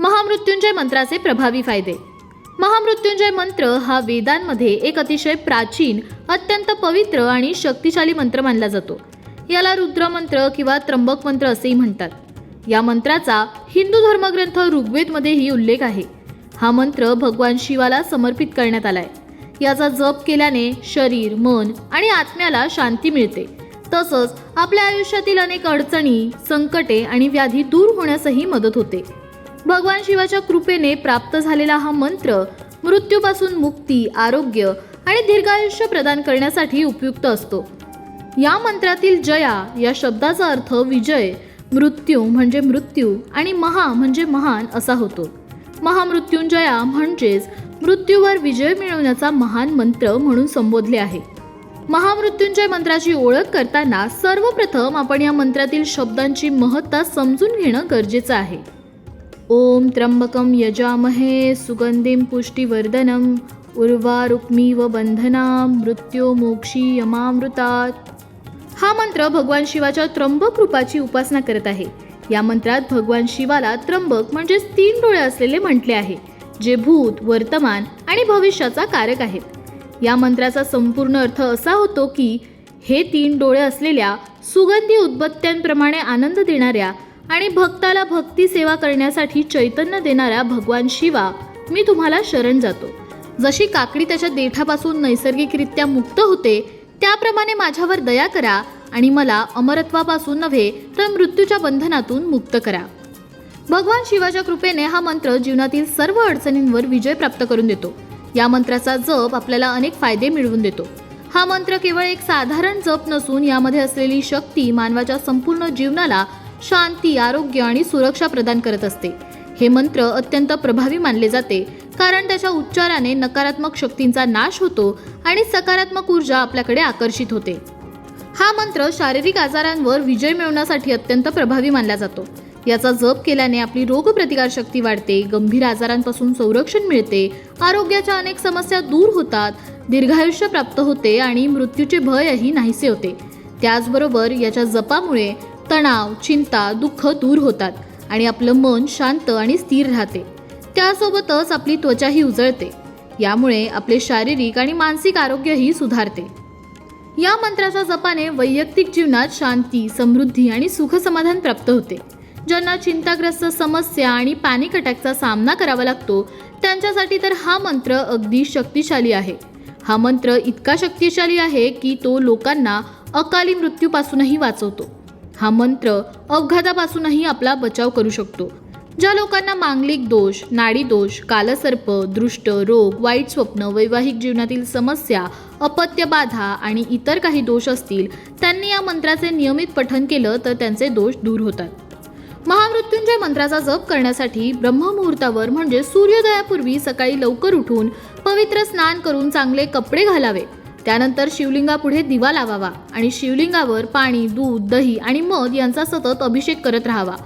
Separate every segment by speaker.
Speaker 1: महामृत्युंजय मंत्राचे प्रभावी फायदे. महामृत्युंजय मंत्र हा वेदांमध्ये एक अतिशय प्राचीन अत्यंत पवित्र आणि शक्तिशाली मंत्र मानला जातो. याला रुद्रमंत्र किंवा त्र्यंबक मंत्र असेही म्हणतात. या मंत्राचा हिंदू धर्मग्रंथ ऋग्वेदमध्येही उल्लेख आहे. हा मंत्र भगवान शिवाला समर्पित करण्यात आलाय. याचा जप केल्याने शरीर मन आणि आत्म्याला शांती मिळते. तसंच आपल्या आयुष्यातील अनेक अडचणी संकटे आणि व्याधी दूर होण्यासही मदत होते. भगवान शिवाच्या कृपेने प्राप्त झालेला हा मंत्र मृत्यूपासून मुक्ती आरोग्य आणि दीर्घायुष्य प्रदान करण्यासाठी उपयुक्त असतो. या मंत्रातील जया या शब्दाचा अर्थ विजय मृत्यू म्हणजे मृत्यू आणि महा म्हणजे महान असा होतो. महामृत्युंजया म्हणजेच मृत्यूवर विजय मिळवण्याचा महान मंत्र म्हणून संबोधले आहे. महामृत्युंजय मंत्राची ओळख करताना सर्वप्रथम आपण या मंत्रातील शब्दांची महत्ता समजून घेणं गरजेचं आहे. ओम त्र्यंबकम यजामहे सुगंधिम पुष्टिवर्धनम उर्वारुक्मीव बंधना मृत्यो मोक्षी यमामृतात. हा मंत्र भगवान शिवाच्या त्र्यंबक रूपाची उपासना करत आहे. या मंत्रात भगवान शिवाला त्र्यंबक म्हणजेच तीन डोळे असलेले म्हटले आहे जे भूत वर्तमान आणि भविष्याचा कारक आहेत. या मंत्राचा संपूर्ण अर्थ असा होतो की हे तीन डोळे असलेल्या सुगंधी उदबत्त्यांप्रमाणे आनंद देणाऱ्या आणि भक्ताला भक्ती सेवा करण्यासाठी चैतन्य देणाऱ्या भगवान शिवा मी तुम्हाला शरण जातो. जशी काकडी त्याच्या देठापासून नैसर्गिकरित्या मुक्त होते त्याप्रमाणे माझ्यावर दया करा आणि मला अमरत्वापासून नव्हे तर मृत्यूच्या बंधनातून मुक्त करा. भगवान शिवाच्या कृपेने हा मंत्र जीवनातील सर्व अडचणींवर विजय प्राप्त करून देतो. या मंत्राचा जप आपल्याला अनेक फायदे मिळवून देतो. हा मंत्र केवळ एक साधारण जप नसून यामध्ये असलेली शक्ती मानवाच्या संपूर्ण जीवनाला शांती आरोग्य आणि सुरक्षा प्रदान करत असते. हे मंत्र अत्यंत प्रभावी मानले जाते कारण त्याच्या उच्चाराने नकारात्मक शक्तींचा नाश होतो आणि सकारात्मक ऊर्जा आपल्याकडे आकर्षित होते. हा मंत्र शारीरिक आजारांवर विजय मिळवण्यासाठी अत्यंत प्रभावी मानला जातो. याचा जप केल्याने आपली रोगप्रतिकारशक्ती वाढते गंभीर आजारांपासून संरक्षण मिळते आरोग्याच्या अनेक समस्या दूर होतात दीर्घायुष्य प्राप्त होते आणि मृत्यूचे भयही नाहीसे होते. त्याचबरोबर याच्या जपामुळे तणाव चिंता दुःख दूर होतात आणि आपलं मन शांत आणि स्थिर राहते. त्यासोबतच आपली त्वचाही उजळते. यामुळे आपले शारीरिक आणि मानसिक आरोग्यही सुधारते. या मंत्राच्या जपाने वैयक्तिक जीवनात शांती समृद्धी आणि सुखसमाधान प्राप्त होते. ज्यांना चिंताग्रस्त समस्या आणि पॅनिक अटॅकचा सामना करावा लागतो त्यांच्यासाठी तर हा मंत्र अगदी शक्तिशाली आहे. हा मंत्र इतका शक्तिशाली आहे की तो लोकांना अकाली मृत्यूपासूनही वाचवतो. हा मंत्र अपघातापासूनही आपला बचाव करू शकतो. ज्या लोकांना मांगलिक दोष नाडी दोष कालसर्प दृष्ट रोग वाईट स्वप्न वैवाहिक जीवनातील समस्या अपत्य बाधा आणि इतर काही दोष असतील त्यांनी या मंत्राचे नियमित पठन केलं तर त्यांचे दोष दूर होतात. महामृत्युंजय मंत्राचा जप करण्यासाठी ब्रह्ममुहूर्तावर म्हणजे सूर्योदयापूर्वी सकाळी लवकर उठून पवित्र स्नान करून चांगले कपडे घालावे. त्यानंतर शिवलिंगापुढे दिवा लावावा आणि शिवलिंगावर पाणी दूध दही आणि मध यांचा सतत अभिषेक करत राहावा.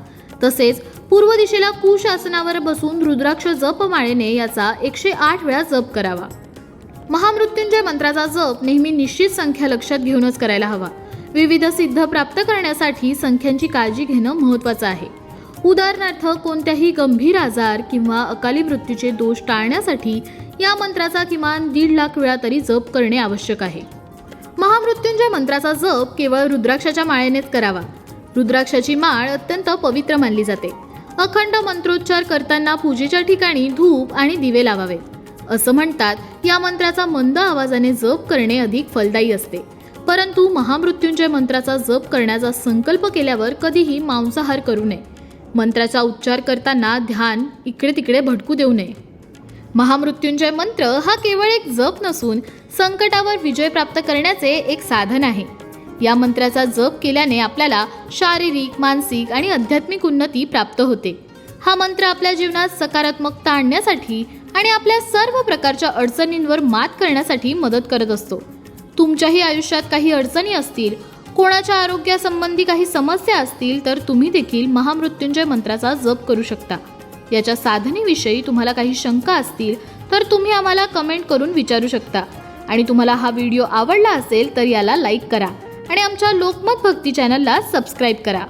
Speaker 1: तसेच पूर्व दिशेला कुशासनावर बसून रुद्राक्ष जप माळेने याचा एकशे आठ वेळा जप करावा. महामृत्युंजय मंत्राचा जप नेहमी निश्चित संख्या लक्षात घेऊनच करायला हवा. विविध सिद्ध प्राप्त करण्यासाठी संख्यांची काळजी घेणं महत्त्वाचं आहे. उदाहरणार्थ कोणत्याही गंभीर आजार किंवा अकाली मृत्यूचे दोष टाळण्यासाठी या मंत्राचा किमान दीड लाख वेळा तरी जप करणे आवश्यक आहे. महामृत्युंजय मंत्राचा जप केवळ रुद्राक्षाच्या माळेनेच करावा. रुद्राक्षाची माळ अत्यंत पवित्र मानली जाते. अखंड मंत्रोच्चार करताना पूजेच्या ठिकाणी धूप आणि दिवे लावावे. असं म्हणतात या मंत्राचा मंद आवाजाने जप करणे अधिक फलदायी असते. परंतु महामृत्युंजय मंत्राचा जप करण्याचा संकल्प केल्यावर कधीही मांसाहार करू नये. मंत्राचा उच्चार करताना ध्यान इकडे तिकडे भटकू देऊ नये. महामृत्युंजय मंत्र हा केवळ एक जप नसून संकटावर विजय प्राप्त करण्याचे एक साधन आहे. या मंत्राचा जप केल्याने आपल्याला शारीरिक मानसिक आणि आध्यात्मिक उन्नती प्राप्त होते. हा मंत्र आपल्या जीवनात सकारात्मकता आणण्यासाठी आणि आपल्या सर्व प्रकारच्या अडचणींवर मात करण्यासाठी मदत करत असतो. तुमच्याही आयुष्यात काही अडचणी असतील कोणाच्या आरोग्यासंबंधी काही समस्या असतील तर तुम्ही देखील महामृत्युंजय मंत्राचा जप करू शकता. याच्या साधनेविषयी तुम्हाला काही शंका असतील तर तुम्ही आम्हाला कमेंट करून विचारू शकता. आणि तुम्हाला हा व्हिडिओ आवडला असेल तर याला लाईक करा. आणि आमच्या लोकमत भक्ती चॅनलला सबस्क्राईब करा.